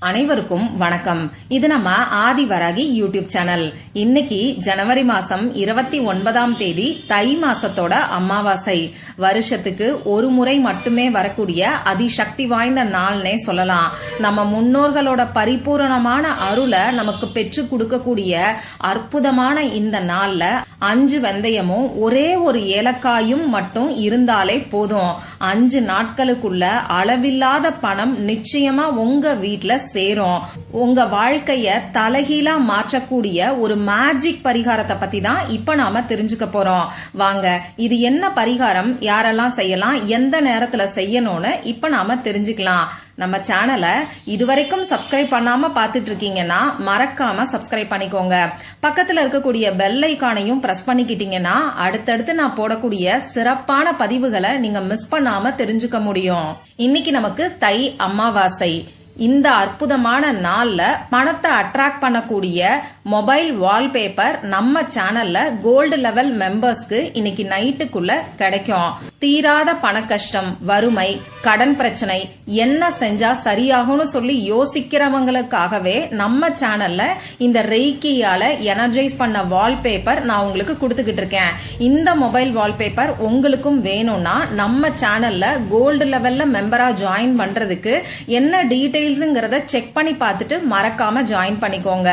அனைவருக்கும் வணக்கம். இது நம்ம ஆதிவராகி யூடியூப் சேனல். இன்னைக்கு ஜனவரி மாசம் இருபத்தி ஒன்பதாம் தேதி தை மாசத்தோட அமாவாசை. வருஷத்துக்கு ஒரு முறை மட்டுமே வரக்கூடிய அதிசக்தி வாய்ந்த நாள்னே சொல்லலாம். நம்ம முன்னோர்களோட பரிபூரணமான அருளை நமக்கு பெற்று கொடுக்கக்கூடிய அற்புதமான இந்த நாள்ல அஞ்சு வெந்தயமும் ஒரே ஒரு ஏலக்காயும் மட்டும் இருந்தாலே போதும். அஞ்சு நாட்களுக்குள்ள அளவில்லாத பணம் நிச்சயமா உங்க வீட்டுல சேரும். உங்க வாழ்க்கைய தலைகீழா மாற்றக்கூடிய ஒரு மேஜிக் பரிகாரத்தை பத்தி தான் இப்ப நாம தெரிஞ்சுக்க போறோம். வாங்க இது என்ன பரிகாரம்? யாரெல்லாம் செய்யலாம்? எந்த நேரத்துல செய்யணும்னு இப்ப நாம தெரிஞ்சுக்கலாம். நம்ம சேனலை இதுவரைக்கும் சப்ஸ்கிரைப் பண்ணாம பாத்துட்டு இருக்கீங்கன்னா மறக்காம சப்ஸ்கிரைப் பண்ணிக்கோங்க. பக்கத்துல இருக்கக்கூடிய பெல் ஐக்கானையும் பிரஸ் பண்ணிக்கிட்டீங்கன்னா அடுத்தடுத்து நான் போடக்கூடிய சிறப்பான பதிவுகளை நீங்க மிஸ் பண்ணாம தெரிஞ்சுக்க முடியும். இன்னைக்கு நமக்கு தை அமாவாசை. இந்த அற்புதமான நாள்ல பணத்தை அட்ராக்ட் பண்ணக்கூடிய மொபைல் வால்பேப்பர் நம்ம சேனல்ல கோல்டு லெவல் மெம்பர்ஸ்க்கு இன்னைக்கு நைட்டுக்குள்ள கிடைக்கும். தீராத பண கஷ்டம் வறுமை கடன் பிரச்சனை என்ன செஞ்சா சரியாகும்னு சொல்லி யோசிக்கிறவங்களுக்காகவே நம்ம சேனல்ல இந்த ரெய்கியால எனர்ஜைஸ் பண்ண வால்பேப்பர் நான் உங்களுக்கு கொடுத்துக்கிட்டு இருக்கேன். இந்த மொபைல் வால்பேப்பர் உங்களுக்கும் வேணும்னா நம்ம சேனல்ல கோல்டு லெவல்ல மெம்பரா ஜாயின் பண்றதுக்கு என்ன டீடைல்ஸ்ங்கிறத செக் பண்ணி பார்த்துட்டு மறக்காம ஜாயின் பண்ணிக்கோங்க.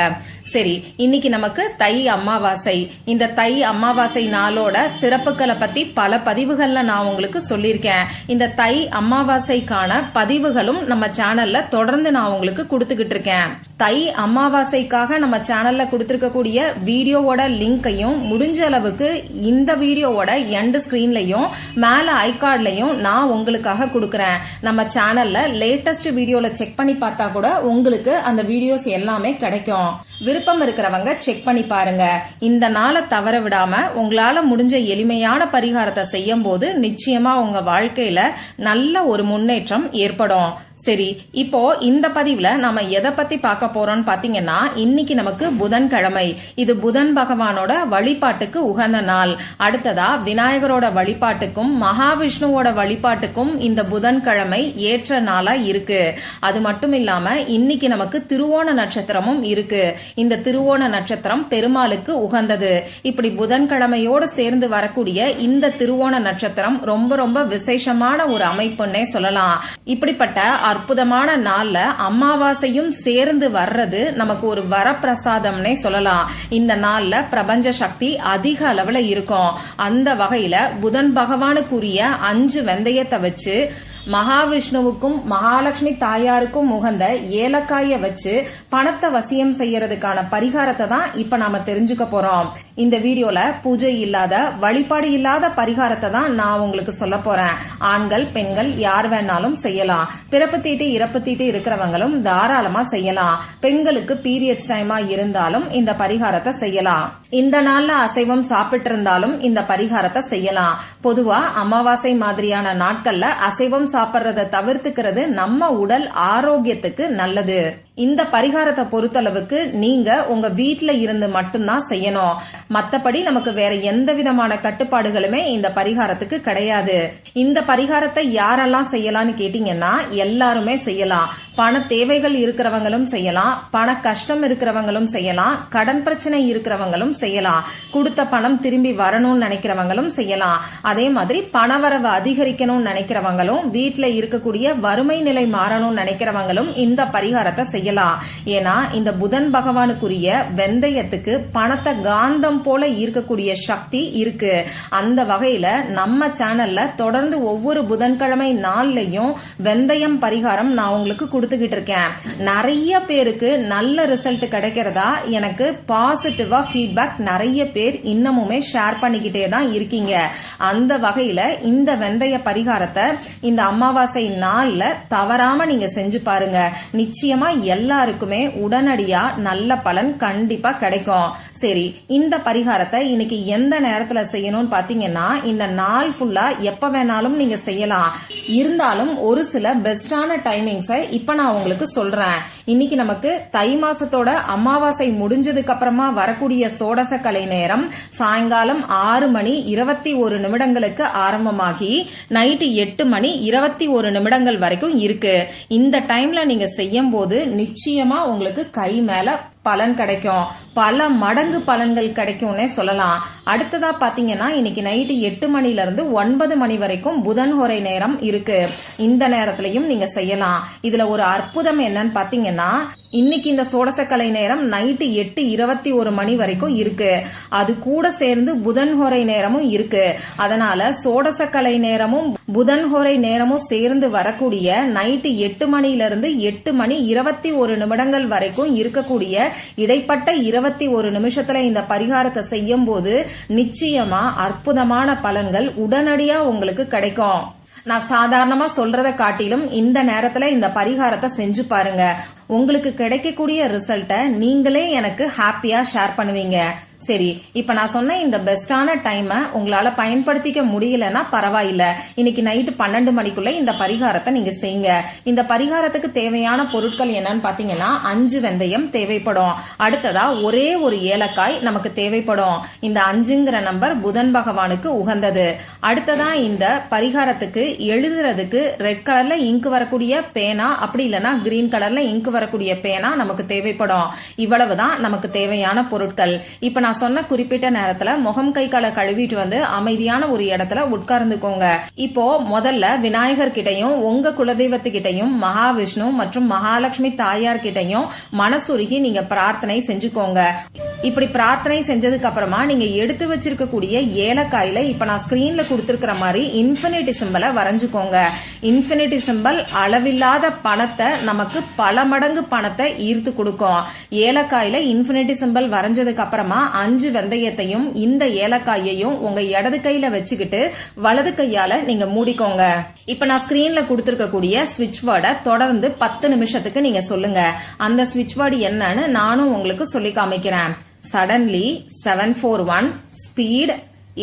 சரி இன்னைக்கு நமக்கு தை அமாவாசை. இந்த தை அமாவாசை நாளோட சிறப்புகளை பத்தி பல பதிவுகள்ல நான் உங்களுக்கு சொல்லியிருக்கேன். இந்த தை அமாவாசைக்கான பதிவுகளும் நம்ம சேனல்ல தொடர்ந்து நான் உங்களுக்கு கொடுத்துக்கிட்டு இருக்கேன் தை அமாவாசைக்காக நம்ம சேனல்ல கொடுத்திருக்கக்கூடிய வீடியோவோட லிங்கையும் முடிஞ்ச அளவுக்கு இந்த வீடியோவோட எண்ட் ஸ்கிரீன்லயும் மேல ஐகார்ட்லயும் நான் உங்களுக்காக கொடுக்கறேன். நம்ம சேனல்ல லேட்டஸ்ட் வீடியோல செக் பண்ணி பார்த்தா கூட உங்களுக்கு அந்த வீடியோஸ் எல்லாமே கிடைக்கும். விருப்பம் இருக்கிறவங்க செக் பண்ணி பாருங்க. இந்த நாளை தவற விடாம உங்களால முடிஞ்ச எளிமையான பரிகாரத்தை செய்யும் போது நிச்சயமா உங்க வாழ்க்கையில நல்ல ஒரு முன்னேற்றம் ஏற்படும். சரி இப்போ இந்த பதிவுல நாம எதை பத்தி பார்க்க போறோம்னு பாத்தீங்கன்னா இன்னைக்கு நமக்கு புதன்கிழமை. இது புதன் பகவானோட வழிபாட்டுக்கு உகந்த நாள். அடுத்ததா விநாயகரோட வழிபாட்டுக்கும் மகாவிஷ்ணுவோட வழிபாட்டுக்கும் இந்த புதன்கிழமை ஏற்ற நாளா இருக்கு. அது மட்டும் இல்லாம இன்னைக்கு நமக்கு திருவோண நட்சத்திரமும் இருக்கு. இந்த திருவோண நட்சத்திரம் பெருமாளுக்கு உகந்தது. இப்படி புதன்கிழமையோடு சேர்ந்து வரக்கூடிய இந்த திருவோண நட்சத்திரம் ரொம்ப ரொம்ப விசேஷமான ஒரு அமைப்புன்னே சொல்லலாம். இப்படிப்பட்ட அற்புதமான நாள்ல அமாவாசையும் சேர்ந்து வர்றது நமக்கு ஒரு வரப்பிரசாதம்னே சொல்லலாம். இந்த நாள்ல பிரபஞ்ச சக்தி அதிக அளவுல இருக்கும். அந்த வகையில புதன் பகவானுக்குரிய அஞ்சு வெந்தயத்தை வச்சு மகாவிஷ்ணுவுக்கும் மகாலட்சுமி தாயாருக்கும் உகந்த ஏலக்காய வச்சு பணத்தை வசியம் செய்யறதுக்கான பரிகாரத்தை தான் இப்ப நாம தெரிஞ்சுக்க போறோம். இந்த வீடியோல பூஜை இல்லாத வழிபாடு இல்லாத பரிகாரத்தை தான் நான் உங்களுக்கு சொல்ல போறேன். ஆண்கள் பெண்கள் யார் வேணாலும் செய்யலாம். பிறப்பு தீட்டு இறப்பு தீட்டு இருக்கிறவங்களும் தாராளமா செய்யலாம். பெண்களுக்கு பீரியட்ஸ் டைமா இருந்தாலும் இந்த பரிகாரத்தை செய்யலாம். இந்த நாள்ல அசைவம் சாப்பிட்டு இருந்தாலும் இந்த பரிகாரத்தை செய்யலாம். பொதுவா அமாவாசை மாதிரியான நாட்கள்ல அசைவம் சாப்பிட்றத தவிர்த்துக்கிறது நம்ம உடல் ஆரோக்கியத்துக்கு நல்லது. இந்த பரிகாரத்தை பொறுத்தளவுக்கு நீங்க உங்க வீட்டுல இருந்து மட்டும்தான் செய்யணும். மத்தபடி நமக்கு வேற எந்த விதமான கட்டுப்பாடுகளுமே இந்த பரிகாரத்துக்கு கிடையாது. இந்த பரிகாரத்தை யாரெல்லாம் செய்யலாம்னு கேட்டீங்கன்னா எல்லாருமே செய்யலாம். பண தேவைகள் இருக்கிறவங்களும் செய்யலாம். பண கஷ்டம் இருக்கிறவங்களும் செய்யலாம். கடன் பிரச்சனை இருக்கிறவங்களும் செய்யலாம். கொடுத்த பணம் திரும்பி வரணும்னு நினைக்கிறவங்களும் செய்யலாம். அதே மாதிரி பணவரவு அதிகரிக்கணும்னு நினைக்கிறவங்களும் வீட்டுல இருக்கக்கூடிய வறுமை நிலை மாறணும்னு நினைக்கிறவங்களும் இந்த பரிகாரத்தை செய்யலாம். ஏன்னா இந்த புதன் பகவானுக்குரிய வெந்தயத்துக்கு பணத்தை காந்தம் போல ஈர்க்கக்கூடிய சக்தி இருக்கு. அந்த வகையில நம்ம சேனல்ல தொடர்ந்து ஒவ்வொரு புதன்கிழமை நாள்லயும் வெந்தயம் பரிகாரம் நான் உங்களுக்கு கொடுத்துக்கிட்டு இருக்கேன். நிறைய பேருக்கு நல்ல ரிசல்ட் கிடைக்கிறதா எனக்கு பாசிட்டிவா ஃபீட்பேக் நிறைய பேர் இன்னமுமே ஷேர் பண்ணிக்கிட்டே தான் இருக்கீங்க. அந்த வகையில இந்த வெந்தய பரிகாரத்தை இந்த அமாவாசை நாள்ல தவறாம நீங்க செஞ்சு பாருங்க. நிச்சயமா எல்லாருக்குமே உடனடியா நல்ல பலன் கண்டிப்பா கிடைக்கும். சரி இந்த பரிகாரத்தை இன்னைக்கு எந்த நேரத்துல செய்யணும்னு பாத்தீங்கன்னா இந்த நாள் ஃபுல்லா எப்ப வேணாலும் நீங்க செய்யலாம். இருந்தாலும் ஒரு சில பெஸ்டான டைமிங்ஸை இப்ப நான் உங்களுக்கு சொல்றேன். இன்னைக்கு நமக்கு தை மாசத்தோட அமாவாசை முடிஞ்சதுக்கு அப்புறமா வரக்கூடிய சோடச கலை நேரம் சாயங்காலம் ஆறு மணி இருபத்தி ஒரு நிமிடங்களுக்கு ஆரம்பமாகி நைட்டு எட்டு மணி இருபத்தி ஒரு நிமிடங்கள் வரைக்கும் இருக்கு. இந்த டைம்ல நீங்க செய்யும் போது நிச்சயமா உங்களுக்கு கை மேல பலன் கிடைக்கும். பல மடங்கு பலன்கள் கிடைக்கும்னே சொல்லலாம். அடுத்ததா பாத்தீங்கன்னா இன்னைக்கு நைட்டு எட்டு மணில இருந்து ஒன்பது மணி வரைக்கும் புதன் ஹொரை நேரம் இருக்கு. இந்த நேரத்திலையும் நீங்க செய்யலாம். இதுல ஒரு அற்புதம் என்னன்னு பாத்தீங்கன்னா இன்னைக்கு இந்த சோடசக்கலை நேரம் நைட்டு எட்டு இருபத்தி ஒரு மணி வரைக்கும் இருக்கு. அது கூட சேர்ந்து புதன் ஹொரை நேரமும் இருக்கு. அதனால சோடசக்கலை நேரமும் புதன் ஹொரை நேரமும் சேர்ந்து வரக்கூடிய நைட்டு எட்டு மணியிலிருந்து எட்டு மணி இருபத்தி ஒரு நிமிடங்கள் வரைக்கும் இருக்கக்கூடிய இடைப்பட்ட இருபத்தி ஒரு நிமிஷத்துல இந்த பரிகாரத்தை செய்யும் போது நிச்சயமா அற்புதமான பலன்கள் உடனடியா உங்களுக்கு கிடைக்கும். நான் சாதாரணமா சொல்றத காட்டிலும் இந்த நேரத்துல இந்த பரிகாரத்தை செஞ்சு பாருங்க. உங்களுக்கு கிடைக்கக்கூடிய ரிசல்ட்டை நீங்களே எனக்கு ஹாப்பியா ஷேர் பண்ணுவீங்க. சரி இப்ப நான் சொன்ன இந்த பெஸ்டான டைமை உங்களால பயன்படுத்திக்க முடியலன்னா பரவாயில்ல. இன்னைக்கு நைட்டு பன்னெண்டு மணிக்குள்ள இந்த பரிகாரத்தை நீங்க செய்யுங்க. இந்த பரிகாரத்துக்கு தேவையான பொருட்கள் என்னன்னு பாத்தீங்கன்னா அஞ்சு வெந்தயம் தேவைப்படும். அடுத்ததா ஒரே ஒரு ஏலக்காய் நமக்கு தேவைப்படும். இந்த அஞ்சுங்கிற நம்பர் புதன் பகவானுக்கு உகந்தது. அடுத்ததா இந்த பரிகாரத்துக்கு எழுதுறதுக்கு ரெட் கலர்ல இங்கு வரக்கூடிய பேனா அப்படி இல்லைன்னா கிரீன் கலர்ல இங்கு வரக்கூடிய பேனா நமக்கு தேவைப்படும். இவ்வளவுதான் நமக்கு தேவையான பொருட்கள். இப்ப நான் நான் சொன்ன குறிப்பிட்ட நேரத்துல முகம் கை காலை கழுவிட்டு வந்து அமைதியான ஒரு இடத்துல உட்கார்ந்துக்கோங்க. இப்போ முதல்ல விநாயகர் கிட்டையும் உங்க குலதெய்வத்துக்கிட்டையும் மகாவிஷ்ணு மற்றும் மகாலட்சுமி தாயார் கிட்டையும் மனசுருகி நீங்க பிரார்த்தனை செஞ்சுக்கோங்க. இப்படி பிரார்த்தனை செஞ்சதுக்கு அப்புறமா நீங்க எடுத்து வச்சிருக்கக்கூடிய ஏலக்காயில இப்ப நான் ஸ்கிரீன்ல கொடுத்துருக்கிற மாதிரி இன்ஃபினிட்டி சிம்பலை வரைஞ்சுக்கோங்க. இன்ஃபினிட்டி சிம்பல் அளவில்லாத பணத்தை நமக்கு பல மடங்கு பணத்தை ஈர்த்து கொடுக்கும். ஏலக்காயில இன்ஃபினிட்டி சிம்பல் வரைஞ்சதுக்கு அப்புறமா அஞ்சு வெந்தயத்தையும் இந்த ஏலக்காயையும் உங்க இடது கையில வச்சுக்கிட்டு வலது கையால நீங்க மூடிக்கோங்க. இப்ப நான் ஸ்கிரீன்ல கொடுத்திருக்கக்கூடிய ஸ்விட்ச் வேர்டை தொடர்ந்து பத்து நிமிஷத்துக்கு நீங்க சொல்லுங்க. அந்த ஸ்விட்ச் வேர்டு என்னன்னு நானும் உங்களுக்கு சொல்லி காமிக்கிறேன். Suddenly seven four one speed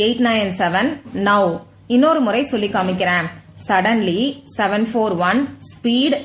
eight nine seven now இன்னொரு முறை சொல்லி காமிக்கிறேன். Suddenly seven four one speed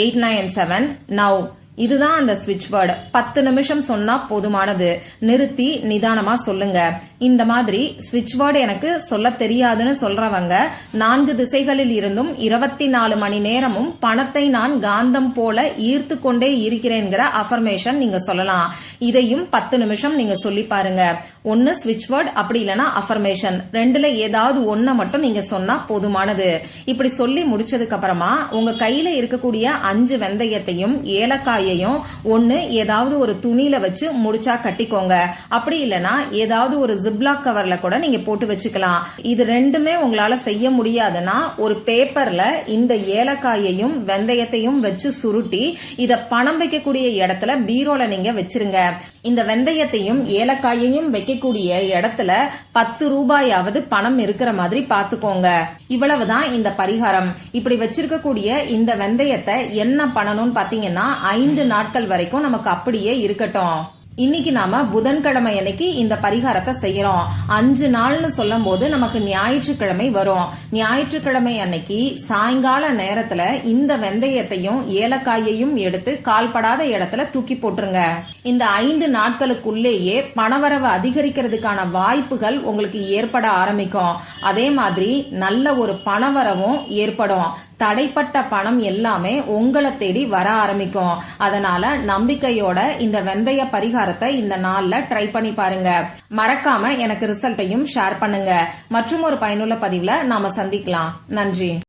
eight nine seven now இதுதான் அந்த ஸ்விட்ச் வேர்டு பத்து நிமிஷம் சொன்னா போதுமானது. நிறுத்தி நிதானமா சொல்லுங்க. இந்த மாதிரி ஸ்விட்ச் வேர்டு எனக்கு சொல்ல தெரியாதுன்னு சொல்றவங்க நான்கு திசைகளில் இருந்தும் இருபத்தி நாலு மணி நேரமும் பணத்தை நான் காந்தம் போல ஈர்த்து கொண்டே இருக்கிறேங்கிற அஃபர்மேஷன் நீங்க சொல்லலாம். இதையும் பத்து நிமிஷம் நீங்க சொல்லி பாருங்க. ஒன்னு ஸ்விட்ச் வேர்டு அப்படி இல்லைன்னா அஃபர்மேஷன் ரெண்டுல ஏதாவது ஒன்ன மட்டும் நீங்க சொன்னா போதுமானது. இப்படி சொல்லி முடிச்சதுக்கு அப்புறமா உங்க கையில இருக்கக்கூடிய அஞ்சு வெந்தயத்தையும் ஏலக்காய் ஏலக்காயையும் ஒன்னு ஏதாவது ஒரு துணியில வச்சு முடிச்சா கட்டிக்கோங்க. அப்படி இல்லைன்னா ஏதாவது ஒரு ஜிப்லாக் கவர்ல கூட நீங்க போட்டு வச்சுக்கலாம். இது ரெண்டுமே உங்களால செய்ய முடியாதுன்னா ஒரு பேப்பர்ல இந்த ஏலக்காயையும் வெந்தயத்தையும் வச்சு சுருட்டி இத பணம் வைக்கக்கூடிய இடத்துல பீரோல நீங்க வச்சிருங்க. இந்த வெந்தயத்தையும் ஏலக்காயையும் வைக்கக்கூடிய இடத்துல பத்து ரூபாயாவது பணம் இருக்கிற மாதிரி பாத்துக்கோங்க. இவ்வளவுதான் இந்த பரிகாரம். இப்படி வச்சிருக்கக்கூடிய இந்த வெந்தயத்தை என்ன பண்ணணும்னு பாத்தீங்கன்னா ஐந்து நாட்கள் வரைக்கும் நமக்கு அப்படியே இருக்கட்டும். இன்னைக்கு நாம புதன்கிழமை அன்னைக்கு இந்த பரிகாரத்தை செய்யறோம். அஞ்சு நாள்னு சொல்லும் போது நமக்கு ஞாயிற்றுக்கிழமை வரும். ஞாயிற்றுக்கிழமை அன்னைக்கு சாயங்கால நேரத்துல இந்த வெந்தயத்தையும் ஏலக்காயையும் எடுத்து கால்படாத இடத்துல தூக்கி போட்டுருங்க. இந்த ஐந்து நாட்களுக்குள்ளேயே பணவரவு அதிகரிக்கிறதுக்கான வாய்ப்புகள் உங்களுக்கு ஏற்பட ஆரம்பிக்கும். அதே மாதிரி நல்ல ஒரு பணவரவும் ஏற்படும். தடைப்பட்ட பணம் எல்லாமே உங்களை தேடி வர ஆரம்பிக்கும். அதனால நம்பிக்கையோட இந்த வெந்தய பரிகாரத்தை இந்த நாள்ல ட்ரை பண்ணி பாருங்க. மறக்காம எனக்கு ரிசல்ட்டையும் ஷேர் பண்ணுங்க. மற்றும் ஒரு பயனுள்ள பதிவுல நாம சந்திக்கலாம். நன்றி.